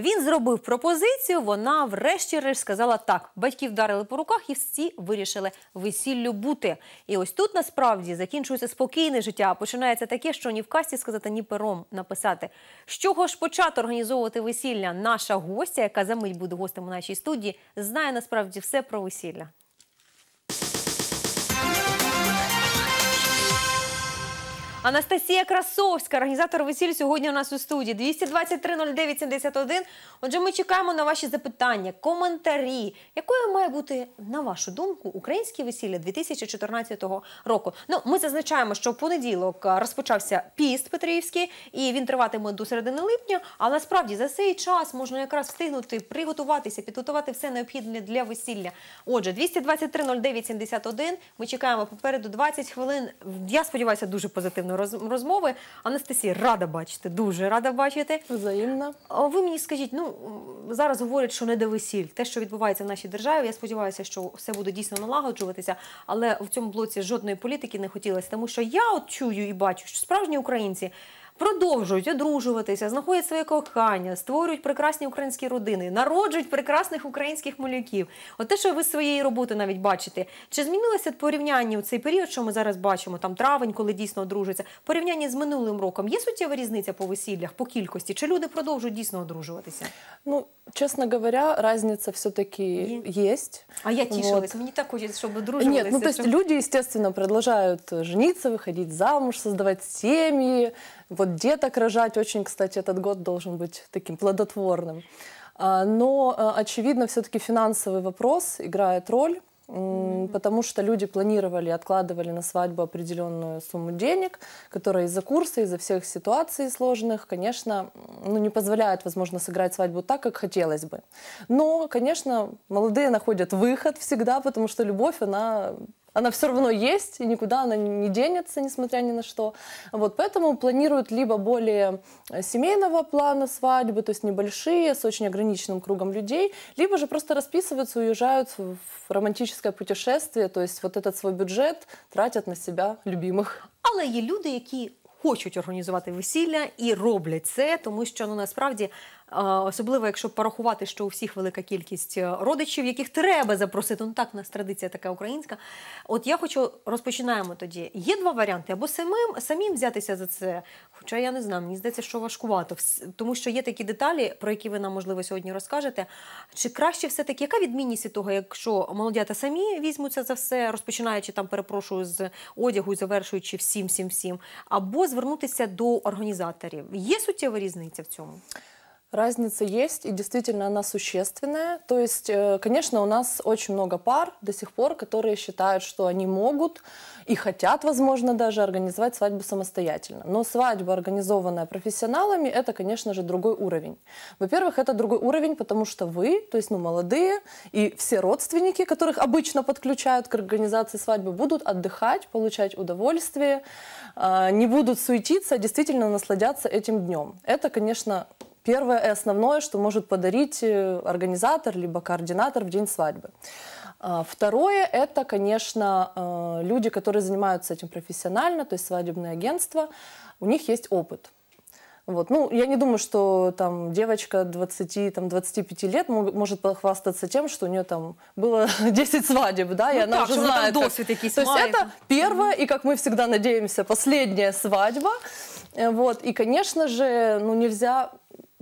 Він зробив пропозицію. Вона, врешті-решт, сказала так. Батьки вдарили по руках, і всі вирішили весіллю бути. І ось тут насправді закінчується спокійне життя. а Починається таке, що ні в касті сказати, ні пером написати. З чого ж почати організовувати весілля? Наша гостя, яка за мить буде гостем у нашій студії, знає насправді все про весілля. Анастасія Красовська, організатор весіль, сьогодні у нас у студії 223-09-71. Отже, ми чекаємо на ваші запитання, коментарі. Якою має бути, на вашу думку, українське весілля 2014 року? Ну, ми зазначаємо, що в понеділок розпочався піст Петрівський, і він триватиме до середини липня. Але насправді за цей час можна якраз встигнути приготуватися, підготувати все необхідне для весілля. Отже, 223-09-71. Ми чекаємо попереду 20 хвилин. Я сподіваюся, дуже позитивної роз- розмови. Анастасія, рада бачити, дуже рада бачити. Взаємно. Ви мені скажіть, ну зараз говорять, що не до весіль. Те, що відбувається в нашій державі, я сподіваюся, що все буде дійсно налагоджуватися. Але в цьому блоці жодної політики не хотілося, тому що я от чую і бачу, що справжні українці. Продовжують одружуватися, знаходять своє кохання, створюють прекрасні українські родини, народжують прекрасних українських малюків. От те, що ви з своєї роботи навіть бачите, чи змінилося порівняння у цей період, що ми зараз бачимо, там травень, коли дійсно одружуються, порівняння з минулим роком? Є суттєва різниця по весіллях, по кількості? Чи люди продовжують дійсно одружуватися? Ну, честно говоря, разница все-таки есть. А я Вот. мені так хочеться, щоб одружувалися. Нет, ну то есть люди, естественно, продолжают жениться, выходить замуж, создавать семьи, вот деток рожать. Очень, кстати, этот год должен быть таким плодотворным. А, Но, а, очевидно, все-таки финансовый вопрос играет роль, потому что люди планировали, откладывали на свадьбу определенную сумму денег, которая из-за курса, из-за всех ситуаций сложных, конечно, ну, не позволяет, возможно, сыграть свадьбу так, как хотелось бы. Но, конечно, молодые находят выход всегда, потому что любовь, она она все равно есть, и никуда она не денется, несмотря ни на что. Вот, поэтому планируют либо более э, семейного плана свадьбы, то есть небольшие, с очень ограниченным кругом людей, либо же просто расписываются, уезжают в в романтическое путешествие, то есть вот этот свой бюджет тратят на себя любимых. Але є люди, які хочуть організувати весілля і роблять це, тому що ну насправді. Особливо, якщо порахувати, що у всіх велика кількість е, родичів, яких треба запросити. Ну так, у нас традиція така українська. От я хочу розпочинаємо тоді. Є два варіанти: або самим самим взятися за це. Хоча я не знаю, мені здається, що важкувато, тому що є такі деталі, про які ви нам можливо сьогодні розкажете. Чи краще все-таки, яка відмінність від того, якщо молодята самі візьмуться за все, розпочинаючи там, перепрошую, з одягу і завершуючи всім, всім, всім, або звернутися до організаторів? Є суттєва різниця в цьому? Разница есть, и действительно она существенная. То есть, э, конечно, у нас очень много пар до сих пор, которые считают, что они могут и хотят, возможно, даже организовать свадьбу самостоятельно. Но свадьба, организованная профессионалами, это, конечно же, другой уровень. Во-первых, это другой уровень, потому что вы, то есть ну, молодые, и все родственники, которых обычно подключают к организации свадьбы, будут отдыхать, получать удовольствие, а, не будут суетиться, а действительно насладятся этим днем. Это, конечно, первое и основное, что может подарить э, организатор либо координатор в день свадьбы. А, Второе – это, конечно, э, люди, которые занимаются этим профессионально, то есть свадебное агентство, у них есть опыт. Вот. Ну, я не думаю, что там девочка 20, там, 25 лет может похвастаться тем, что у нее там было 10 свадеб, да, и Ну она так, уже она там знает. как- якийсь То есть это первая и, как мы всегда надеемся, последняя свадьба. Э, Вот. И, конечно же, ну, нельзя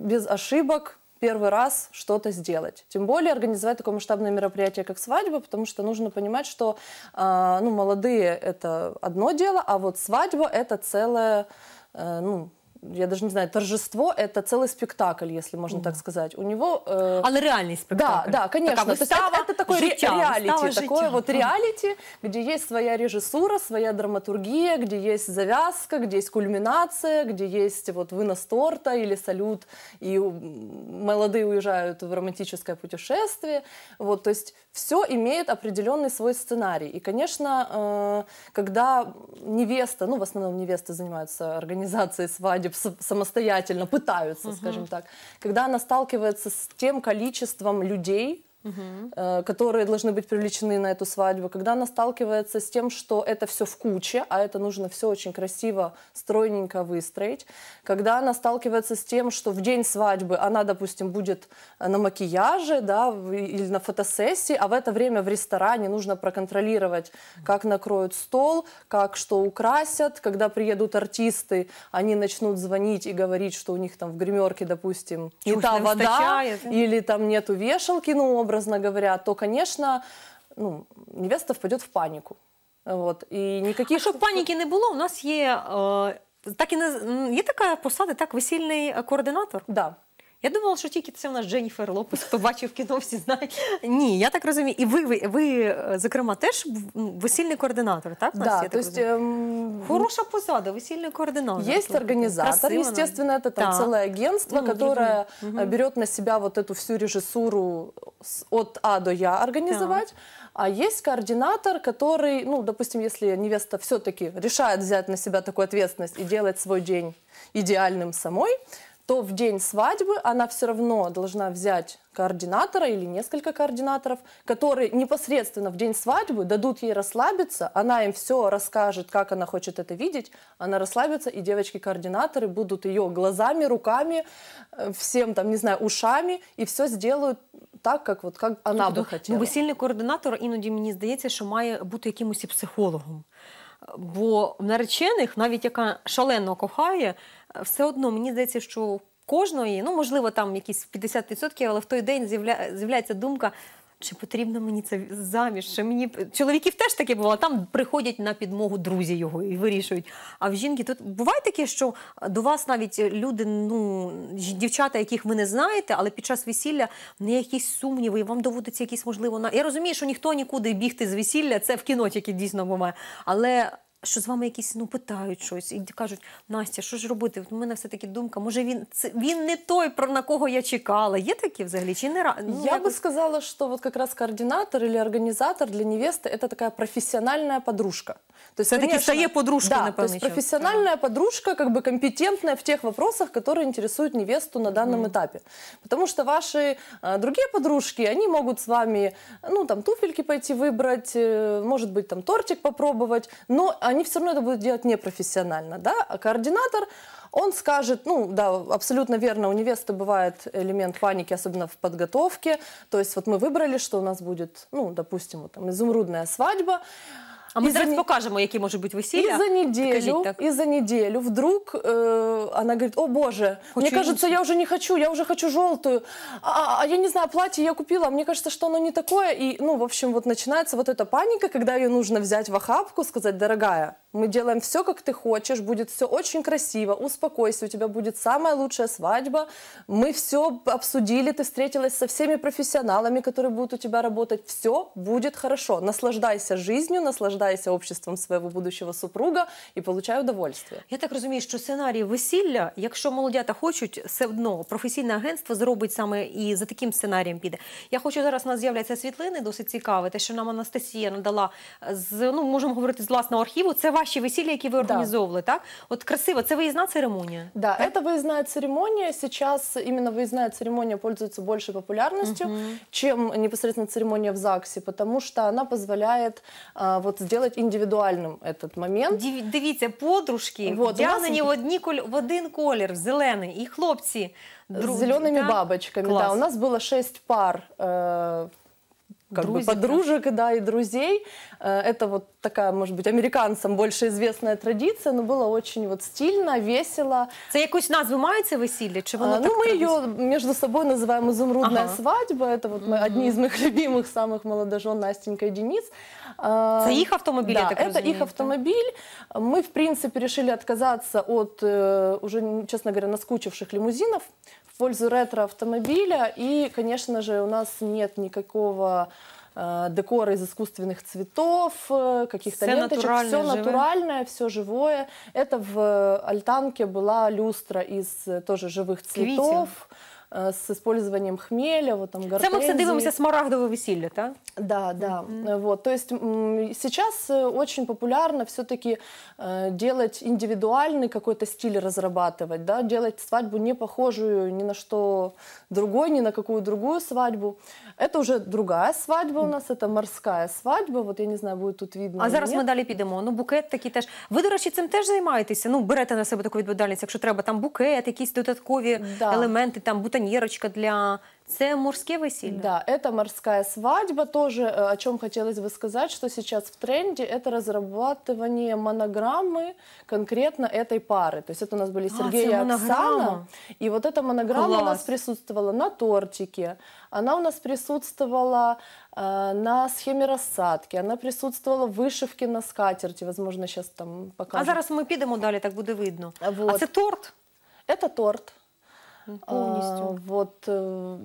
без ошибок первый раз что-то сделать. Тем более организовать такое масштабное мероприятие, как свадьба, потому что нужно понимать, что а, ну, молодые – это одно дело, а вот свадьба – это целое, э, ну, я даже не знаю, торжество – это целый спектакль, если можно так сказать. У него… э, Але реальний да, спектакль. да, конечно. Така То есть это, такой життя, реалити, такое життя. вот реалити, где есть своя режиссура, своя драматургия, где есть завязка, где есть кульминация, где есть вот вынос торта или салют, и молодые уезжают в романтическое путешествие. Вот, то есть все имеет определенный свой сценарий. И, конечно, э, когда невеста, ну, в основном невесты занимаются организацией свадеб самостоятельно, пытаются, скажем так, когда она сталкивается с тем количеством людей, э, которые должны быть привлечены на эту свадьбу, когда она сталкивается с тем, что это все в куче, а это нужно все очень красиво, стройненько выстроить, когда она сталкивается с тем, что в день свадьбы она, допустим, будет э, на макияже, да, или на фотосессии, а в это время в ресторане нужно проконтролировать, как накроют стол, как что украсят, когда приедут артисты, они начнут звонить и говорить, что у них там в гримерке, допустим, не та вода, выстачает, да? или там нету вешалки, ну, образно говоря, то, конечно, ну, невеста впадет в панику. Вот. И А никаких... щоб паніки не було, у нас є, е, так і не, є така посада, так, весільний координатор. Да. Я думала, що тільки це у нас Дженніфер Лопес, хто бачив кіно, всі знають. Ні, я так розумію. І ви, ви, ви е, зокрема, теж м, весільний координатор, так? Настя, Да, я то так есть розумію? эм, Хороша посада, весільний координатор. Есть Слухайте, организатор, красиво, естественно, это там Так. целое агентство, Ну, которое зрозуміло. э, берет на себя вот эту всю режиссуру с- от А до Я организовать. А есть координатор, который, ну, допустим, если невеста все-таки решает взять на себя такую ответственность и делать свой день идеальным самой, то в день свадьбы она все равно должна взять координатора или несколько координаторов, которые непосредственно в день свадьбы дадут ей расслабиться, она им все расскажет, как она хочет это видеть, она расслабится, и девочки-координаторы будут ее глазами, руками, э, всем там, не знаю, ушами, и все сделают так, как вот как она бы Тобто, хотела. Ну, весільний координатор іноді мені здається, що має бути якимось і психологом. Бо в наречених, навіть яка шалено кохає, все одно мені здається, що кожної, ну можливо, там якісь 50%, але в той день з'явля- з'являється думка. Чи потрібно мені це заміж? Чи мені чоловіків теж таке бувало. Там приходять на підмогу друзі його і вирішують. А в жінки тут буває таке, що до вас навіть люди, ну дівчата, яких ви не знаєте, але під час весілля не якісь сумніви, і вам доводиться якісь можливо на. Я розумію, що ніхто нікуди бігти з весілля, це в кіно тільки дійсно буває. Але що з вами якісь ну питають щось і кажуть, Настя, що ж робити? От У мене все таки думка. Може він це він не той, про на кого я чекала. Є такі взагалі? Чи не ра- ну, Я бы якось- сказала, что вот как раз координатор или организатор для невесты это такая профессиональная подружка. То есть, Всё-таки конечно, стає подружкою да, на то есть певний час. профессиональная подружка, как бы компетентная в тех вопросах, которые интересуют невесту на данном этапе. Потому что ваши э, другие подружки, они могут с вами, ну, там, туфельки пойти выбрать, э, может быть, там, тортик попробовать, но они все равно это будут делать непрофессионально, да? А координатор, он скажет, ну, да, абсолютно верно, у невесты бывает элемент паники, особенно в подготовке. То есть вот мы выбрали, что у нас будет, ну, допустим, вот там изумрудная свадьба. А ми И за зараз не- покажемо, які можуть бути весілля. и за неделю, Покажіть, так. и за неделю вдруг э, она говорит, о боже, Хочу мне кажется, иншу». я уже не хочу, я уже хочу желтую, а, а- а я не знаю, платье я купила, а мне кажется, что оно не такое, и, ну, в общем, вот начинается вот эта паника, когда ее нужно взять в охапку, сказать, дорогая, мы делаем все, как ты хочешь, будет все очень красиво, успокойся, у тебя будет самая лучшая свадьба, мы все обсудили, ты встретилась со всеми профессионалами, которые будут у тебя работать, все будет хорошо, наслаждайся жизнью, наслаждайся обществом своего будущего супруга и получай удовольствие. Я так розумію, що сценарій весілля, якщо молодята хочуть, все одно професійне агентство зробить саме і за таким сценарієм піде. Я хочу зараз у нас з'являться світлини, досить цікаві. Те, що нам Анастасія надала з ну можемо говорити з власного архіву. Це ваші весілля, які ви організовували, так? От красиво, це виїзна церемонія. Да, это выездная церемония. Сейчас именно выездная церемония пользуется большей популярностью, чем непосредственно церемония в ЗАГСе, потому что она позволяет а, вот сделать индивидуальным этот момент. Диві- Дивіться, подружки Вот, у нас- вдягнені в, одні коль- в один колір, в зелений, і хлопці С дру- зелеными так? бабочками. Класс. Да, у нас было шесть пар э, как бы Друзей, да. подружек да, и друзей. Э, Это вот такая, может быть, американцам больше известная традиция, но было очень вот стильно, весело. Це якусь назву має це весілля? Чи воно А, так ну, мы традиційно? ее между собой называем изумрудная Ага. свадьба. Это вот мы, одни из моих любимых самых молодожен Настенька и Денис. А, Це їх автомобіль, я да, так это розумію, их так? автомобиль. Мы, в принципе, решили отказаться от э, уже, честно говоря, наскучивших лимузинов в пользу ретро-автомобиля. И, конечно же, у нас нет никакого э, декора из искусственных цветов, э, каких-то Всё ленточек. натуральное, Все живое. натуральное, все живое. Это в э, альтанке была люстра из э, тоже живых Квитин. цветов. э, с использованием хмеля, вот там Це ми все гортензии. дивимося смарагдове весілля, так? Да, да. Э, Вот, то есть м, сейчас э, очень популярно все-таки делать индивидуальный какой-то стиль разрабатывать, да, делать свадьбу не похожую ни на что другое, ни на какую другую свадьбу. Это уже другая свадьба у нас, это морская свадьба. Вот я не знаю, будет тут видно. А или зараз нет. ми далі підемо. Ну, букет такий теж. Ви, до речі, цим теж займаєтеся? Ну, берете на себе таку відповідальність, якщо треба там букет, якісь додаткові Да. елементи, там бутоньєрочка для. Це морське весілля. Да, это морская свадьба. Тоже э, о чем хотелось бы сказать, что сейчас в тренде это разрабатывание монограммы конкретно этой пары. То есть это у нас были А, Сергей и это Оксана. монограмма. И вот эта монограмма у нас Класс. присутствовала на тортике, она у нас присутствовала э, на схеме рассадки, она присутствовала в вышивке на скатерти. Возможно, сейчас там покажу. А зараз ми підемо далі, так буде видно. А Вот. це торт Это торт. повністю. А, вот, э,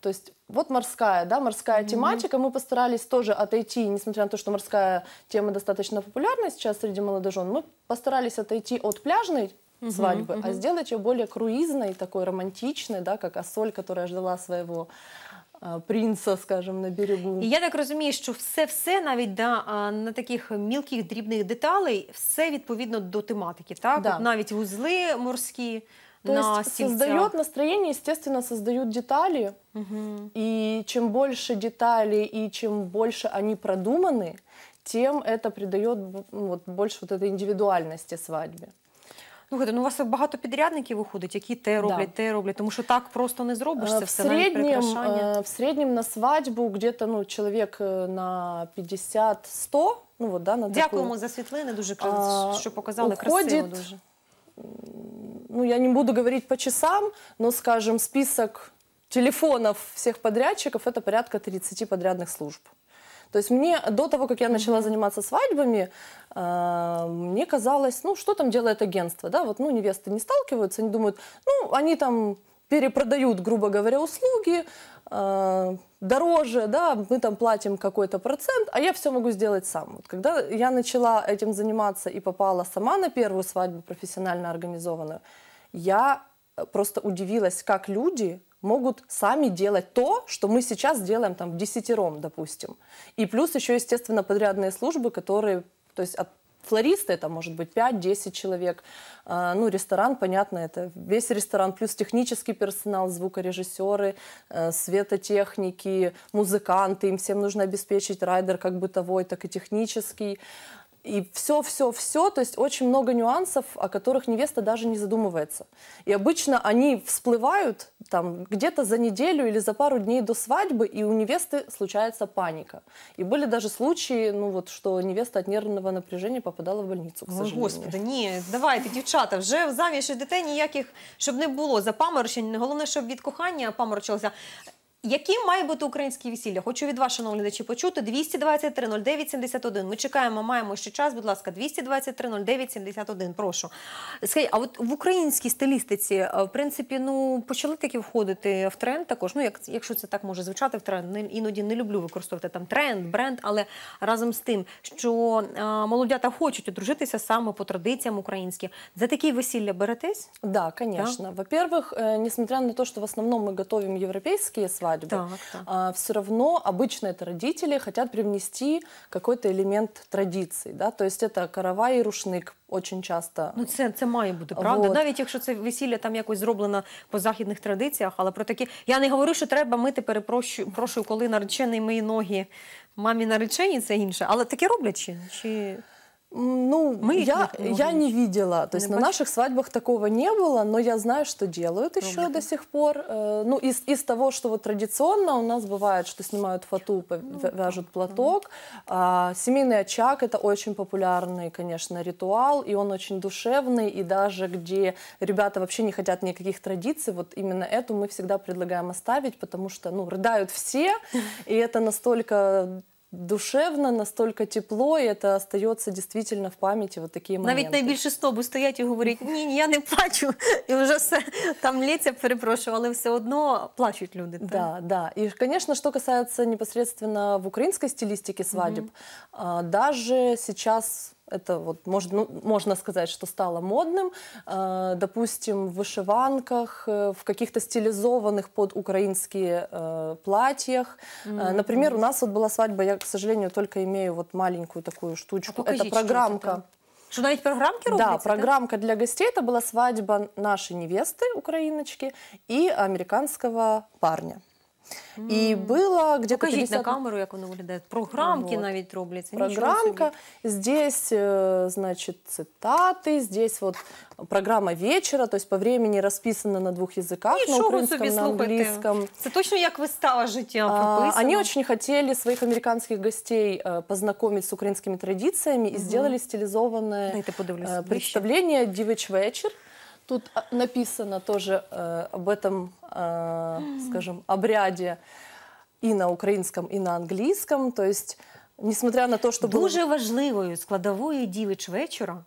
то есть вот морская, да, морская тематика. Мы постарались тоже отойти, несмотря на то, что морская тема достаточно популярна сейчас среди молодожен, мы постарались отойти от пляжной свадьбы, а сделать ее более круизной, такой романтичной, да, как Ассоль, которая ждала своего а, принца, скажем, на берегу. І я так розумію, що все-все навіть да, а, на таких мілких дрібних деталей, все відповідно до тематики, так? Да. От навіть вузли морські То на есть стільцях. создает настроение, естественно, создают детали. И чем больше деталей и чем больше они продуманы, тем это придает б- ну, вот, больше вот этой индивидуальности свадьбе. Слухайте, ну у вас багато підрядників виходить, які те роблять, те роблять, тому що так просто не зробиш Э, це в, все навіть среднем, прикрашання. э, в среднем на свадьбу где-то ну, человек э, на 50-100, ну вот, да, на Дякуємо такую. за світлини, дуже крас- А, що показали уходить красиво дуже. Ну, я не буду говорить по часам, но, скажем, список телефонов всех подрядчиков – это порядка 30 подрядных служб. То есть мне до того, как я начала заниматься свадьбами, э, мне казалось, ну, что там делает агентство, да, вот, ну, невесты не сталкиваются, они думают, ну, они там перепродают, грубо говоря, услуги, э, дороже, да, мы там платим какой-то процент, а я все могу сделать сам. Вот когда я начала этим заниматься и попала сама на первую свадьбу профессионально организованную, я э, просто удивилась, как люди могут сами делать то, что мы сейчас делаем там в десятером, допустим. И плюс еще, естественно, подрядные службы, которые, то есть от флориста это может быть 5-10 человек, А, ну, ресторан, понятно, это весь ресторан, плюс технический персонал, звукорежиссеры, э, светотехники, музыканты, им всем нужно обеспечить райдер как бытовой, так и технический. И все, все, все, то есть очень много нюансов, о которых невеста даже не задумывается. И обычно они всплывают там где-то за неделю или за пару дней до свадьбы, и у невесты случается паника. И были даже случаи, ну вот, что невеста от нервного напряжения попадала в больницу, к Ой, сожалению. Господи, ні, давайте, дівчата, вже в заміж дітей ніяких, щоб не було запаморочень. Головне, щоб від кохання паморочилося. Яким має бути українське весілля? Хочу від вас, шановні глядачі, почути 223 09 71. Ми чекаємо, маємо ще час. Будь ласка, 223 09 71. Прошу. Скажіть, а от в українській стилістиці, е, в принципі, ну почали таки входити в тренд також. Ну, як якщо це так може звучати в тренд, не- іноді не люблю використовувати там тренд, бренд, але разом з тим, що е, молодята хочуть одружитися саме по традиціям українським. За такі весілля беретесь? Да, конечно. Во-первых, э, несмотря на то, что в основном мы готовим европейские свадьбы, Так, так. все равно обычно это родители хотят привнести какой-то элемент традиции. Да? То есть это каравай и рушник очень часто. Ну, це, це має бути правда. Вот. Навіть якщо це весілля там якось зроблено по західних традиціях, але про такі. Я не говорю, що треба мити, перепрошую, прошу, коли наречений миє ноги мамі наречені, це інше. Але таке роблять чи? чи... Ну, Мы я, я не видела. То есть Не на наших свадьбах такого не было, но я знаю, что делают еще Роблять. до сих пор. Э, Ну, из, из того, что вот традиционно у нас бывает, что снимают фату, Ну, вя- вяжут платок. А, семейный очаг – это очень популярный, конечно, ритуал, и он очень душевный, и даже где ребята вообще не хотят никаких традиций, вот именно эту мы всегда предлагаем оставить, потому что, ну, рыдают все, и это настолько душевно, настолько тепло, и это остается действительно в памяти вот такие моменты. Навіть найбільше стобу стоять і говорять, ні, ні, я не плачу. І вже все там лється, перепрошую, але все одно плачуть люди. так? Да, да. И, конечно, что касается непосредственно в украинской стилистике свадеб, навіть даже сейчас Это вот может, ну, можно сказать, что стало модным. Э, Допустим, в вышиванках, э, в каких-то стилизованных под украинские э, платьях. Э, Например, у нас вот была свадьба, я, к сожалению, только имею вот маленькую такую А штучку. покажіть, это программка. там? Що навіть програмки робляться? Да, программка для гостей. Это была свадьба нашей невесты, украиночки, и американского парня. И было где-то Покажіть 50 на камеру, як воно виглядає. Програмки Вот. навіть робляться. Нічого программка. собі. Здесь, э, значит, цитаты. Здесь вот программа вечера, то есть по времени расписано на двух языках, на Нічого украинском, собі, на слухайте. английском. Це точно як вистава життя А, прописано. Они очень хотели своих американских гостей э, познакомить с украинскими традициями и сделали стилизованное Дайте подивлюсь э, ближче. представление «Дивич вечер». Тут а, написано тоже э, об этом, э, скажем, обряде и на украинском, и на английском. То есть, несмотря на то, что было- Дуже важливою складовою дівич вечора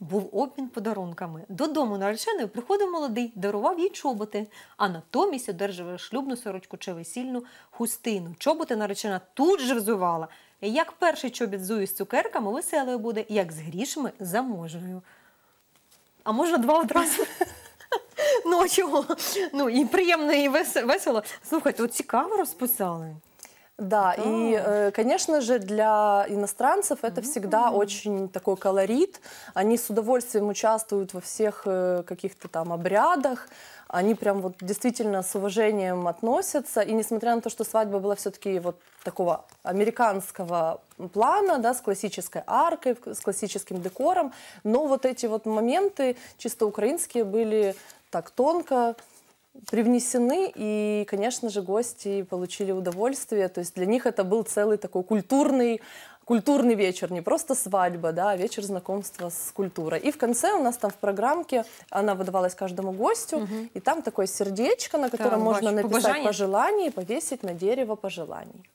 був обмін подарунками. Додому нареченої приходив молодий, дарував їй чоботи, а натомість одержав шлюбну сорочку чи весільну хустину. Чоботи наречена тут же взувала. Як перший чобіт зую з цукерками, веселою буде, як з грішми заможною. А можна два одразу? Ну, а чого? Ну, і приємно, і вес- весело. Слухайте, от цікаво розписали. Да, и, э, конечно же, для иностранцев это всегда очень такой колорит. Они с удовольствием участвуют во всех э, каких-то там обрядах. Они прям вот действительно с уважением относятся. И несмотря на то, что свадьба была все-таки вот такого американского плана, да, с классической аркой, с классическим декором, но вот эти вот моменты чисто украинские были так тонко привнесены, и, конечно же, гости получили удовольствие. То есть для них это был целый такой культурный культурный вечер, не просто свадьба, да, а вечер знакомства с культурой. И в конце у нас там в программке, она выдавалась каждому гостю, и там такое сердечко, на котором можно бачу. написать Побажання? пожелание и повесить на дерево пожеланий.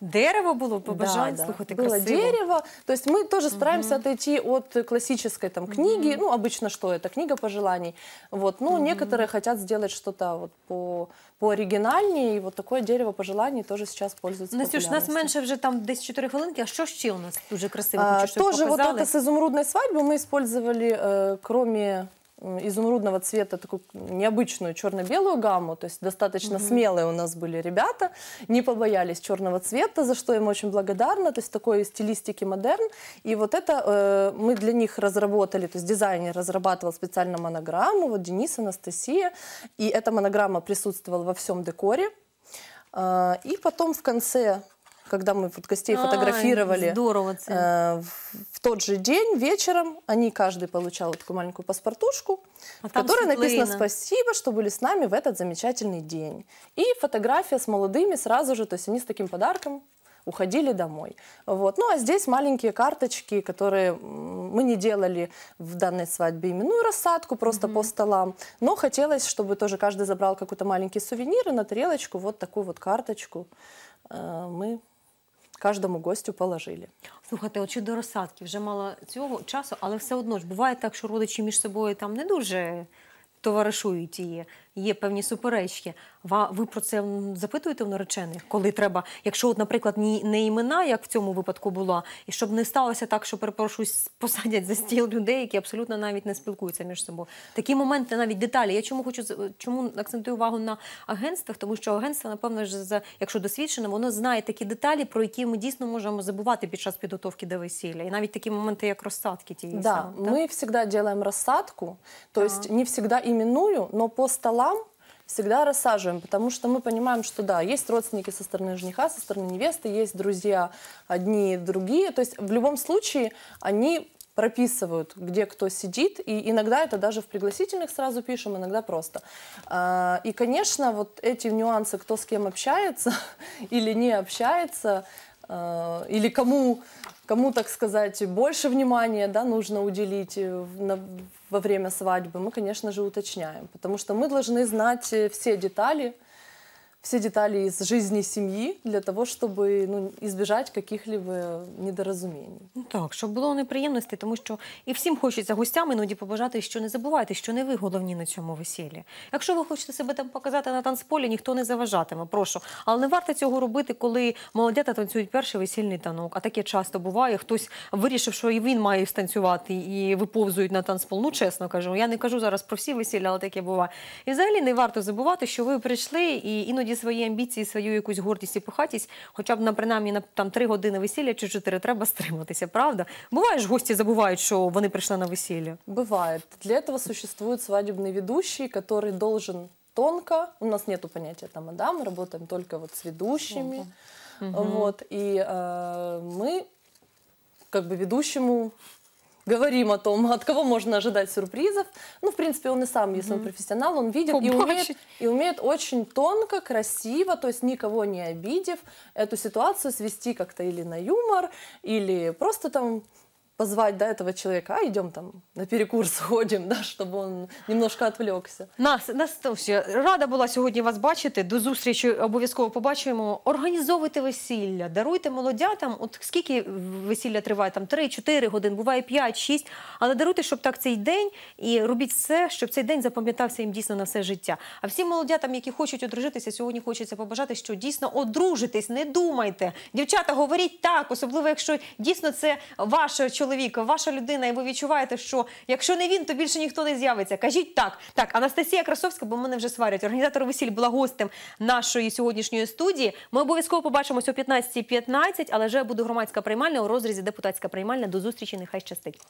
Дерево було побажань, Да, да. слухайте, Было красиво. дерево. То есть мы тоже стараемся отойти от классической там книги. Ну, обычно что это? Книга пожеланий. Вот. Ну, некоторые хотят сделать что-то вот по, пооригинальнее. И вот такое дерево пожеланий тоже сейчас пользуется Настюш, нас популярностью. менше вже там десь 4 хвилинки. А що ще у нас дуже красиво? А, Хочу, щоб тоже вот показали. это с изумрудной свадьбы мы использовали, э, кроме м, изумрудного цвета, такую необычную черно-белую гамму, то есть достаточно смелые у нас были ребята, не побоялись черного цвета, за что им очень благодарна, то есть такой стилистики модерн. И вот это э, мы для них разработали, то есть дизайнер разрабатывал специально монограмму, вот Денис, Анастасия, и эта монограмма присутствовала во всем декоре. А, И потом в конце, когда мы вот гостей Ай, фотографировали, здорово. Э, в- В тот же день вечером они каждый получал такую маленькую паспортушку, А в которой написано. «Спасибо, что были с нами в этот замечательный день». И фотография с молодыми сразу же, то есть они с таким подарком уходили домой. Вот. Ну а здесь маленькие карточки, которые мы не делали в данной свадьбе именную рассадку, просто по столам, но хотелось, чтобы тоже каждый забрал какой-то маленький сувенир и на тарелочку вот такую вот карточку э, мы каждому гостю положили. Слухайте, от щодо розсадки, вже мало цього часу, але все одно ж буває так, що родичі між собою там не дуже товаришують і є, певні суперечки. Ви про це запитуєте у наречених, коли треба, якщо, от, наприклад, ні, не імена, як в цьому випадку було, і щоб не сталося так, що перепрошую, посадять за стіл людей, які абсолютно навіть не спілкуються між собою. Такі моменти, навіть деталі. Я чому хочу чому акцентую увагу на агентствах, тому що агентство, напевно ж, за якщо досвідчене, воно знає такі деталі, про які ми дійсно можемо забувати під час підготовки до весілля. І навіть такі моменти, як розсадки тієї Да, саме, так? мы всегда делаем рассадку, то есть не всегда именную, но по столам всегда рассаживаем, потому что мы понимаем, что да, есть родственники со стороны жениха, со стороны невесты, есть друзья одни, другие, то есть в любом случае они прописывают, где кто сидит, и иногда это даже в пригласительных сразу пишем, иногда просто. А, И, конечно, вот эти нюансы, кто с кем общается или не общается, э, или кому, кому, так сказать, больше внимания да, нужно уделить э, в- на- во время свадьбы, мы, конечно же, уточняем, потому что мы должны знать э, все детали, все детали из жизни семьи для того, чтобы ну, избежать каких-либо недоразумений. Ну так, щоб було неприємностей, тому що і всім хочеться гостям іноді побажати, що не забувайте, що не ви головні на цьому весіллі. Якщо ви хочете себе там показати на танцполі, ніхто не заважатиме, прошу. Але не варто цього робити, коли молодята танцюють перший весільний танок. А таке часто буває. Хтось вирішив, що і він має станцювати, і виповзують на танцпол. Ну, чесно кажу, я не кажу зараз про всі весілля, але таке буває. І взагалі не варто забувати, що ви прийшли і іноді свої амбіції, свою якусь гордість і пихатість, хоча б на принаймні на там три години весілля чи чотири треба стриматися, правда? Буває ж гості забувають, що вони прийшли на весілля. Бывает. Для этого существует свадебный ведущий, который должен тонко, у нас нету понятия там мадам, мы работаем только вот с ведущими, вот, и э, мы как бы ведущему говорим о том, от кого можно ожидать сюрпризов. Ну, в принципе, он и сам, если он профессионал, он видит и умеет, и умеет очень тонко, красиво, то есть никого не обидев, эту ситуацию свести как-то или на юмор, или просто там позвать до этого человека, а идем там на перекур сходим, да, чтобы он немножко отвлекся. Нас, Настусія, рада була сьогодні вас бачити. До зустрічі обов'язково побачимо. Організовуйте весілля, даруйте молодятам. От скільки весілля триває? Там 3-4 години, буває 5-6. Але даруйте, щоб так цей день і робіть все, щоб цей день запам'ятався їм дійсно на все життя. А всім молодятам, які хочуть одружитися, сьогодні хочеться побажати, що дійсно одружитесь, не думайте. Дівчата, говоріть так, особливо якщо дійсно це ваш чоловік, ваша людина, і ви відчуваєте, що якщо не він, то більше ніхто не з'явиться. Кажіть так. Так, Анастасія Красовська, бо мене вже сварять. Організатор весіль була гостем нашої сьогоднішньої студії. Ми обов'язково побачимось о 15.15, але вже буде громадська приймальня у розрізі депутатська приймальня. До зустрічі, нехай щастить.